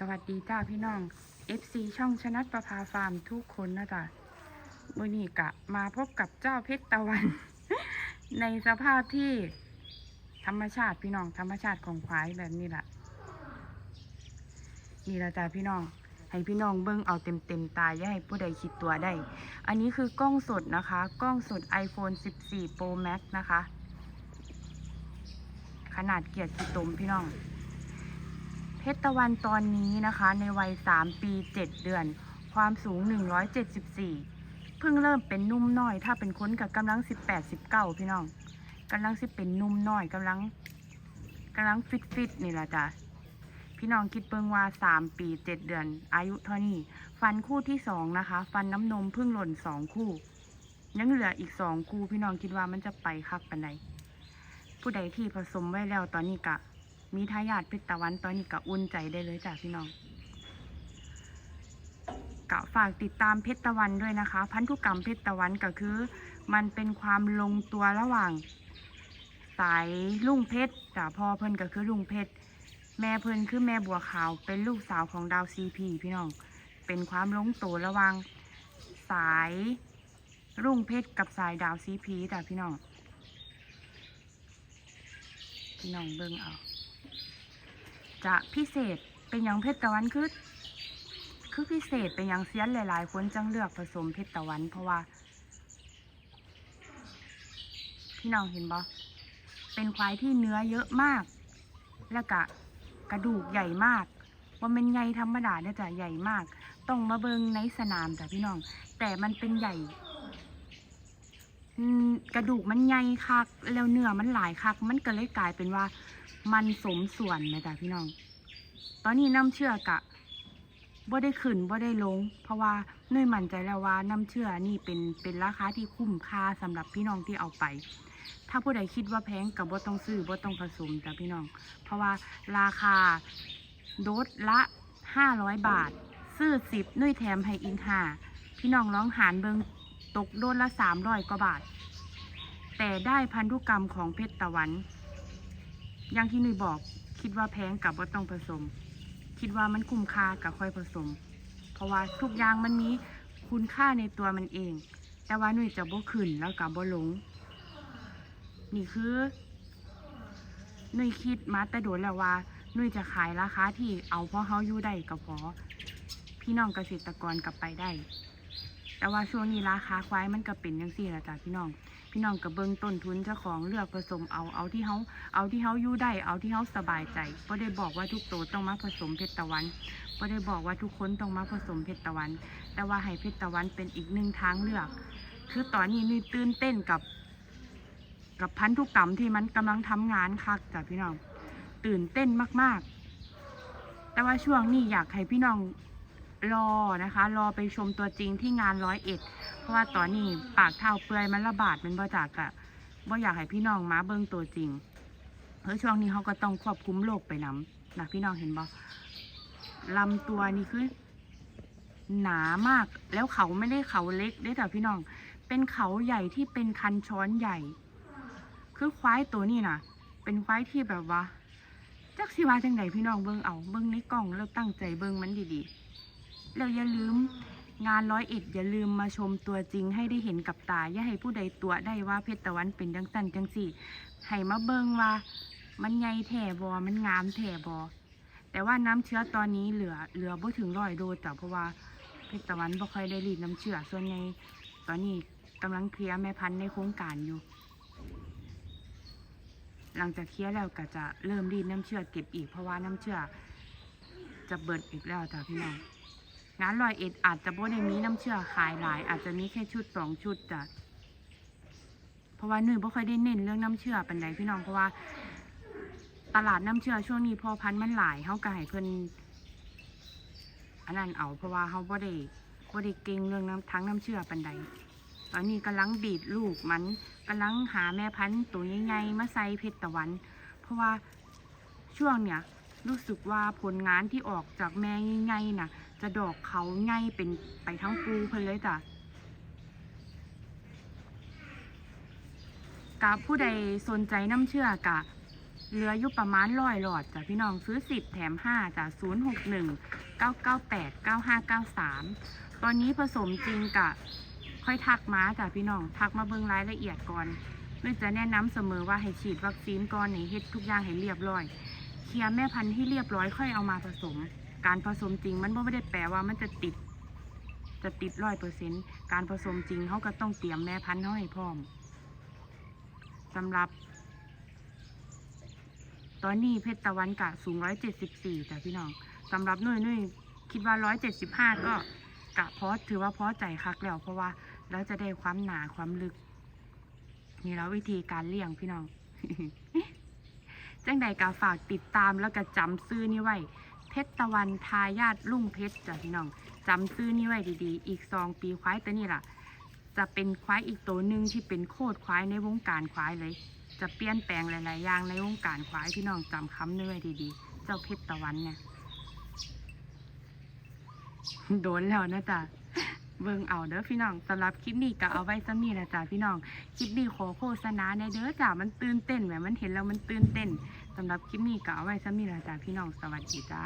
สวัสดีจ้าพี่น้อง FC ช่องชนัดประภาฟาร์มทุกคนนะจ๊ะวันนี้กะมาพบกับเจ้าเพชรตะวัน ในสภาพที่ธรรมชาติพี่น้องธรรมชาติของควายแบบนี้แหละนี่ละจ้าพี่น้อง ให้พี่น้องเบิ้งเอาเต็มเต็มตาอย่าให้ผู้ใดคิดตัวได้ อันนี้คือกล้องสดนะคะ กล้องสด iPhone 14 Pro Max นะคะ ขนาดเกียรติตมพี่น้อง ชรตะวันตอนนี้นะคะ ในวัย 3 ปี 7 เดือน ความสูง 174 เพิ่งเริ่มเป็นนุ่มน้อย ถ้าเป็นค้นกับกำลัง 18 19 พี่น้องกำลังสิเป็นนุ่มน้อยกำลังกำลังฟิตฟิตๆนี่แหละจ้ะพี่น้องคิดเบิ่งว่า 3 ปี 7 เดือน อายุเท่านี้ ฟันคู่ที่ 2 นะคะ ฟันน้ำนมเพิ่งหล่น 2 คู่ ยังเหลืออีก 2 คู่ พี่น้องคิดว่ามันจะไปคักปันใดผู้ใดที่ผสมไว้แล้วตอนนี้กะ มีทายาทเพชรตะวันตอนนี้ก็อุ่นใจได้เลยจ้ะพี่น้องกะฝากติดตามเพชรตะวันด้วยนะคะ พันธุกรรมเพชรตะวันก็คือ มันเป็นความลงตัวระหว่าง สายลุงเพชรจ้ะพ่อเพิ่นก็คือลุงเพชรแม่เพิ่นคือแม่บัวขาวเป็นลูกสาวของดาวซีพีพี่น้อง เป็นความลงตัวระหว่างสายรุ่งเพชรกับสายดาวซีพีจ้ะพี่น้อง พี่น้องเบิ่งเอา จะพิเศษเป็นอย่างเพชรตะวันคือคือพิเศษเป็นอย่างเซียนหลาย ๆ คนจังเลือกผสมเพชรตะวัน เพราะว่า พี่น้องเห็นบ่เป็นควายที่เนื้อเยอะมาก แล้วก็กระดูกใหญ่มากว่าเป็นใหญ่ธรรมดาเนี่ยจะใหญ่มาก ต้องมาเบิงในสนามจ้ะพี่น้อง แต่มันเป็นใหญ่ อืมกระดูกมันใหญ่คัก แล้วเนื้อมันหลายคัก มันก็เลยกลายเป็นว่า มันสมส่วนนะจ๊ะพี่น้อง ตอนนี้น้ำเชื่อกะบ่ได้ขึ้นบ่ได้ลง เพราะว่าเนื่อยมั่นใจแล้วว่าน้ำเชื่อนี่เป็นเป็นราคาที่คุ้มค่าสำหรับพี่น้องที่เอาไป ถ้าผู้ใดคิดว่าแพงกับบ่ต้องซื้อบ่ต้องผสมจ้ะพี่น้อง เพราะว่าราคาโดสละ500บาท ซื้อ10นุ่ยแถมให้อีกห้าพี่น้องร้องหารเบิง ตกโดสละ300กว่าบาท แต่ได้พันธุกรรมของเพชรตะวัน อย่างที่นุ่ยบอกคิดว่าแพงกับว่าต้องผสม คิดว่ามันคุ้มค่ากับค่อยผสม เพราะว่าทุกอย่างมันมีคุณค่าในตัวมันเอง แต่ว่านุ่ยจะบ่ขึ้นแล้วกับบ่หลง นี่คือนุ่ยคิดมาแต่โดนแล้วว่านุ่ยจะขายราคาที่เอาเพราะเฮาอยู่ได้ก็พอพี่น้องเกษตรกรกลับไปได้ แต่ว่าช่วงนี้ราคาควายมันก็เป็นจังซี่ละจ้ะพี่น้อง พี่น้องก็เบิ่งต้นทุนเจ้าของเลือกผสมเอาเอาที่เฮาเอาที่เฮาอยู่ได้เอาที่เฮาสบายใจบ่ได้บอกว่าทุกโตต้องมาผสมเพชรตะวันบ่ได้บอกว่าทุกคนต้องมาผสมเพชรตะวัน แต่ว่าให้เพชรตะวันเป็นอีกหนึ่งทางเลือก คือตอนนี้นี่ตื่นเต้นกับ กับพันธุกรรมที่มันกำลังทำงานคักจ้ะพี่น้อง ตื่นเต้นมากๆ แต่ว่าช่วงนี้อยากให้พี่น้อง รอนะคะ รอไปชมตัวจริงที่งานร้อยเอ็ด เพราะว่าตอนนี้ปากเท้าเปื่อยมันระบาดเป็นบ่จากอะบ่อยากให้พี่น้องมาเบิ่งตัวจริงเพราะช่วงนี้เขาก็ต้องควบคุมโรคไปนำนะพี่น้องเห็นบ่ลำตัวนี่คือหนามากแล้วเขาไม่ได้เขาเล็กได้แต่พี่น้อง เป็นเขาใหญ่ที่เป็นคันช้อนใหญ่ คือควายตัวนี้น่ะเป็นควายที่แบบว่าจักสิวาจังไดพี่น้องเบิ่งเอาเบิ่งในกล่องแล้วตั้งใจเบิ่งมันดีๆ แล้วอย่าลืมงานร้อยเอ็ดอย่าลืมมาชมตัวจริงให้ได้เห็นกับตา อย่าให้ผู้ใดตัวได้ว่าเพชรตะวันเป็นจังสันจังสี่ให้มาเบิ่งว่า มันใหญ่แถ่บอมันงามแถ่บอแต่ว่าน้ำเชื้อตอนนี้เหลือเหลือบ่ถึงร้อยโดสจ้ะเพราะว่าเพชรตะวันบ่ค่อยได้รีดน้ำเชื้อส่วนใหญ่ตอนนี้กำลังเคลียร์แม่พันธุ์ในโครงการอยู่ หลังจากเคลียร์แล้วก็จะเริ่มรีดน้ำเชื่อเก็บอีกเพราะว่าน้ำเชื่อจะเบิดอีกแล้วจ้ะพี่น้อง งานลอยเอ็ดอาจจะบ่ได้มีน้ำเชื่อขายหลาย อาจจะมีแค่ชุดสองชุดจ้ะเพราะว่าหนุ่ยบ่ค่อยได้เน้นเรื่องน้ำเชื่อป็นไรพี่น้องเพราะว่าตลาดน้ำเชื่อช่วงนี้พอพันธุ์มันหลายเฮาก็ให้เพิ่นอันนั้นเอาเพราะว่าเฮาบ่ได้บ่ได้เก่งเรื่องน้ำทั้งน้ำเชื่อปานใดตอนนี้กำลังบีดลูกมันกำลังหาแม่พันธุ์ตัวใหญ่ๆมาใส่เพชรตะวัน เพราะว่าช่วงเนี้ยรู้สึกว่าผลงานที่ออกจากแม่ใหญ่ๆน่ะ จะดอกเขาใหญ่เป็นไปทั้งปูเพิ่นเลยจ้ะกับผู้ใดสนใจน้ำเชื่อกะเหลืออยู่ประมาณร้อยหลอดจ้ะพี่น้องซื้อสิบแถมห้าจ้ะศูนย์หกหนึ่งเก้าเก้าแปดเก้าห้าเก้าสามตอนนี้ผสมจริงกะ ค่อยทักมาจ้ะพี่น้อง ทักมาเบิ่งรายละเอียดก่อนเนื่อจะแนะนำเสมอว่าให้ฉีดวัคซีนก่อนให้เฮ็ดทุกอย่างให้เรียบร้อย เคลียร์แม่พันธุ์ที่เรียบร้อยค่อยเอามาผสม การผสมจริงมันไม่ได้แปลว่ามันจะติด จะติดร้อยเปอร์เซ็นต์การผสมจริงเขาก็ต้องเตรียมแม่พันธุ์เขาให้พร้อมสำหรับ ตอนนี้เพชรตะวันกะสูงร้อยเจ็ดสิบสี่จ้ะพี่น้องสำหรับนุ่ยนุ่ยคิดว่าร้อยเจ็ดสิบห้าก็กะพอถือว่าพอใจคักแล้วเพราะว่าแล้วจะได้ความหนาความลึก นี่แล้ววิธีการเลี้ยงพี่น้องจังใดกาฝากติดตามแล้วก็จำซื้อนี่ไว้ ชรตะวันทายาทลุ่งเพชรจ้ะพี่น้องจำซื้อนี่ไว้ดีๆ อีกสองปีควายตัวนี้ล่ะ จะเป็นควายอีกตัวหนึ่งที่เป็นโคตรควายในวงการควายเลย จะเปลี่ยนแปลงหลายๆอย่างในวงการควายพี่น้องจำคำนี้ไว้ดีๆ เจ้าเพชรตะวันเนี่ยโดนแล้วนะจ๊ะเบิ่งเอาเด้อพี่น้องสำหรับคลิปนี้ก็เอาไว้ซะมีนะจ๊ะพี่น้อง คลิปนี้ขอโฆษณาในเด้อจ้ะมันตื่นเต้นแหมมันเห็นแล้วมันตื่นเต้น สำหรับคลิปนี้ก็เอาไว้ซะมีนะจ๊ะพี่น้องสวัสดีจ้า